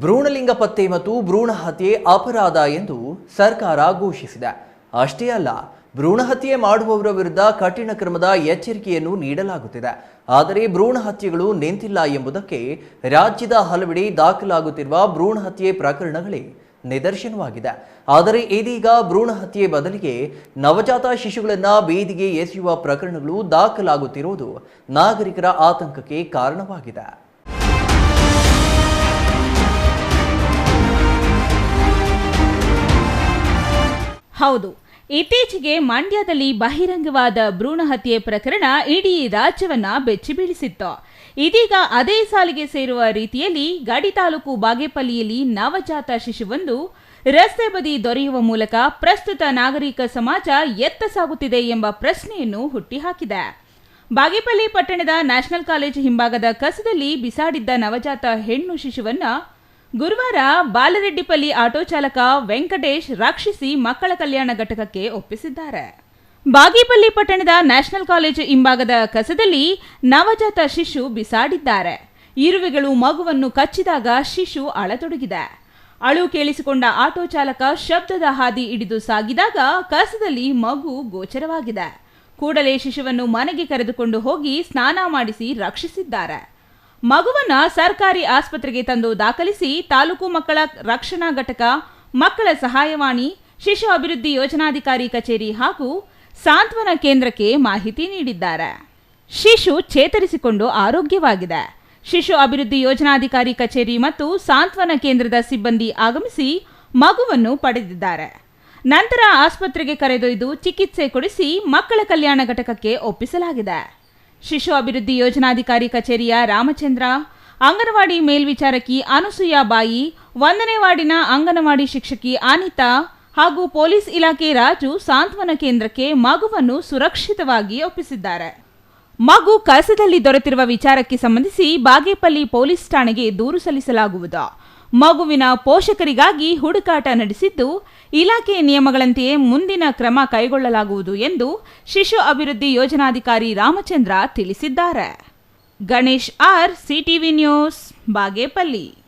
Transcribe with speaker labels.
Speaker 1: ಭ್ರೂಣಲಿಂಗ ಪತ್ತೆ ಮತ್ತು ಭ್ರೂಣ ಹತ್ಯೆ ಅಪರಾಧ ಎಂದು ಸರ್ಕಾರ ಘೋಷಿಸಿದೆ. ಅಷ್ಟೇ ಅಲ್ಲ ಭ್ರೂಣ ಹತ್ಯೆ ಮಾಡುವವರ ವಿರುದ್ಧ ಕಠಿಣ ಕ್ರಮದ ಎಚ್ಚರಿಕೆಯನ್ನು ನೀಡಲಾಗುತ್ತಿದೆ. ಆದರೆ ಭ್ರೂಣ ಹತ್ಯೆಗಳು ನಿಂತಿಲ್ಲ ಎಂಬುದಕ್ಕೆ ರಾಜ್ಯದ ಹಲವೆಡೆ ದಾಖಲಾಗುತ್ತಿರುವ ಭ್ರೂಣ ಹತ್ಯೆ ಪ್ರಕರಣಗಳೇ ನಿದರ್ಶನವಾಗಿದೆ. ಆದರೆ ಇದೀಗ ಭ್ರೂಣ ಹತ್ಯೆ ಬದಲಿಗೆ ನವಜಾತ ಶಿಶುಗಳನ್ನು ಬೀದಿಗೆ ಎಸೆಯುವ ಪ್ರಕರಣಗಳು ದಾಖಲಾಗುತ್ತಿರುವುದು ನಾಗರಿಕರ ಆತಂಕಕ್ಕೆ ಕಾರಣವಾಗಿದೆ.
Speaker 2: ಹೌದು. ಇತ್ತೀಚೆಗೆ ಮಂಡ್ಯದಲ್ಲಿ ಬಹಿರಂಗವಾದ ಭ್ರೂಣ ಹತ್ಯೆ ಪ್ರಕರಣ ಇಡೀ ರಾಜ್ಯವನ್ನ ಬೆಚ್ಚಿ ಬೀಳಿಸಿತ್ತು ಇದೀಗ ಅದೇ ಸಾಲಿಗೆ ಸೇರುವ ರೀತಿಯಲ್ಲಿ ಗಡಿ ತಾಲೂಕು ಬಾಗೇಪಲ್ಲಿಯಲ್ಲಿ ನವಜಾತ ಶಿಶುವೊಂದು ರಸ್ತೆ ಬದಿ ದೊರೆಯುವ ಮೂಲಕ ಪ್ರಸ್ತುತ ನಾಗರಿಕ ಸಮಾಜ ಎತ್ತ ಸಾಗುತ್ತಿದೆ ಎಂಬ ಪ್ರಶ್ನೆಯನ್ನು ಹುಟ್ಟಿಹಾಕಿದೆ. ಬಾಗೇಪಲ್ಲಿ ಪಟ್ಟಣದ ನ್ಯಾಷನಲ್ ಕಾಲೇಜು ಹಿಂಭಾಗದ ಕಸದಲ್ಲಿ ಬಿಸಾಡಿದ್ದ ನವಜಾತ ಹೆಣ್ಣು ಶಿಶುವನ್ನ ಗುರುವಾರ ಬಾಲರೆಡ್ಡಿಪಲ್ಲಿ ಆಟೋ ಚಾಲಕ ವೆಂಕಟೇಶ್ ರಕ್ಷಿಸಿ ಮಕ್ಕಳ ಕಲ್ಯಾಣ ಘಟಕಕ್ಕೆ ಒಪ್ಪಿಸಿದ್ದಾರೆ. ಬಾಗೇಪಲ್ಲಿ ಪಟ್ಟಣದ ನ್ಯಾಷನಲ್ ಕಾಲೇಜು ಹಿಂಭಾಗದ ಕಸದಲ್ಲಿ ನವಜಾತ ಶಿಶು ಬಿಸಾಡಿದ್ದಾರೆ. ಇರುವೆಗಳು ಮಗುವನ್ನು ಕಚ್ಚಿದಾಗ ಶಿಶು ಅಳತೊಡಗಿದೆ. ಅಳು ಕೇಳಿಸಿಕೊಂಡ ಆಟೋ ಚಾಲಕ ಶಬ್ದದ ಹಾದಿ ಹಿಡಿದು ಸಾಗಿದಾಗ ಕಸದಲ್ಲಿ ಮಗು ಗೋಚರವಾಗಿದೆ. ಕೂಡಲೇ ಶಿಶುವನ್ನು ಮನೆಗೆ ಕರೆದುಕೊಂಡು ಹೋಗಿ ಸ್ನಾನ ಮಾಡಿಸಿ ರಕ್ಷಿಸಿದ್ದಾರೆ. ಮಗುವನ್ನ ಸರ್ಕಾರಿ ಆಸ್ಪತ್ರೆಗೆ ತಂದು ದಾಖಲಿಸಿ ತಾಲೂಕು ಮಕ್ಕಳ ರಕ್ಷಣಾ ಘಟಕ, ಮಕ್ಕಳ ಸಹಾಯವಾಣಿ, ಶಿಶು ಅಭಿವೃದ್ಧಿ ಯೋಜನಾಧಿಕಾರಿ ಕಚೇರಿ ಹಾಗೂ ಸಾಂತ್ವನ ಕೇಂದ್ರಕ್ಕೆ ಮಾಹಿತಿ ನೀಡಿದ್ದಾರೆ. ಶಿಶು ಚೇತರಿಸಿಕೊಂಡು ಆರೋಗ್ಯವಾಗಿದೆ. ಶಿಶು ಅಭಿವೃದ್ಧಿ ಯೋಜನಾಧಿಕಾರಿ ಕಚೇರಿ ಮತ್ತು ಸಾಂತ್ವನ ಕೇಂದ್ರದ ಸಿಬ್ಬಂದಿ ಆಗಮಿಸಿ ಮಗುವನ್ನು ಪಡೆದಿದ್ದಾರೆ. ನಂತರ ಆಸ್ಪತ್ರೆಗೆ ಕರೆದೊಯ್ದು ಚಿಕಿತ್ಸೆ ಕೊಡಿಸಿ ಮಕ್ಕಳ ಕಲ್ಯಾಣ ಘಟಕಕ್ಕೆ ಒಪ್ಪಿಸಲಾಗಿದೆ. ಶಿಶು ಅಭಿವೃದ್ಧಿ ಯೋಜನಾಧಿಕಾರಿ ಕಚೇರಿಯ ರಾಮಚಂದ್ರ, ಅಂಗನವಾಡಿ ಮೇಲ್ವಿಚಾರಕಿ ಅನುಸೂಯ ಬಾಯಿ, ಒಂದನೇ ವಾರ್ಡಿನ ಅಂಗನವಾಡಿ ಶಿಕ್ಷಕಿ ಅನಿತಾ ಹಾಗೂ ಪೊಲೀಸ್ ಇಲಾಖೆ ರಾಜು ಸಾಂತ್ವನ ಕೇಂದ್ರಕ್ಕೆ ಮಗುವನ್ನು ಸುರಕ್ಷಿತವಾಗಿ ಒಪ್ಪಿಸಿದ್ದಾರೆ. ಮಗು ಕಸದಲ್ಲಿ ದೊರೆತಿರುವ ವಿಚಾರಕ್ಕೆ ಸಂಬಂಧಿಸಿ ಬಾಗೇಪಲ್ಲಿ ಪೊಲೀಸ್ ಠಾಣೆಗೆ ದೂರು ಸಲ್ಲಿಸಲಾಗುವುದು. ಮಗುವಿನ ಪೋಷಕರಿಗಾಗಿ ಹುಡುಕಾಟ ನಡೆಸಿದ್ದು ಇಲಾಖೆ ನಿಯಮಗಳಂತೆಯೇ ಮುಂದಿನ ಕ್ರಮ ಕೈಗೊಳ್ಳಲಾಗುವುದು ಎಂದು ಶಿಶು ಅಭಿವೃದ್ಧಿ ಯೋಜನಾಧಿಕಾರಿ ರಾಮಚಂದ್ರ ತಿಳಿಸಿದ್ದಾರೆ. Ganesh R, CTV news, Bagepalli.